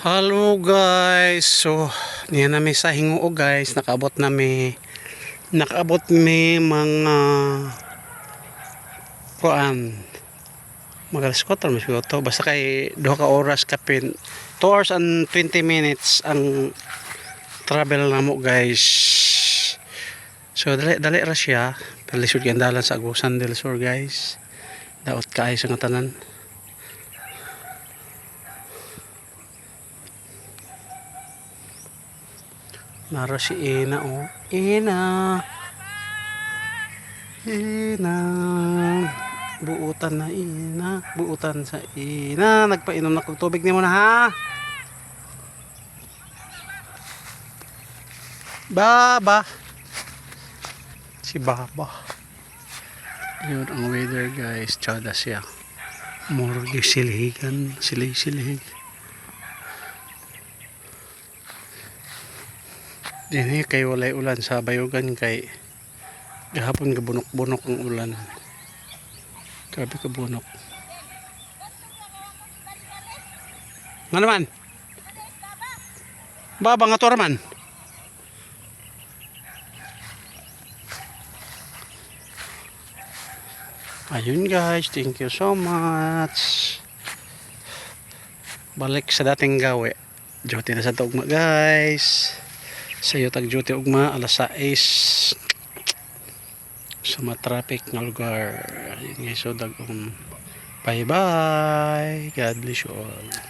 Hello guys. So, niya na may sa hinguo guys. Nakaabot na may nakaabot may mga kuan magalas ko mas to. Basta kay duha ka oras kapin 2 hours and 20 minutes ang travel na mo guys. So dali dali ra siya. Palisod kay dalan sa Agusan del Sur guys. Daot kaay sa tanan Naro si Ina oh. Ina. Ina. Buutan na Ina. Buutan sa Ina. Nagpainom na tubig ni mo na ha. Baba. Si Baba. Yun ang weather guys. Tsada siya. Yung silhigan. Silih-silhig. Dini kay walay ulan sa bayugan kay gahapon gabunok-bunok ang ulan. Grabe ka bunok. Nga naman? Baba nga raman. Ayun guys, thank you so much. Balik sa dating gawe. Duty na sa tugma guys sa iyo tag duty ugma alas 6 sa mga traffic nga lugar. Yun nga so dag bye bye God bless you all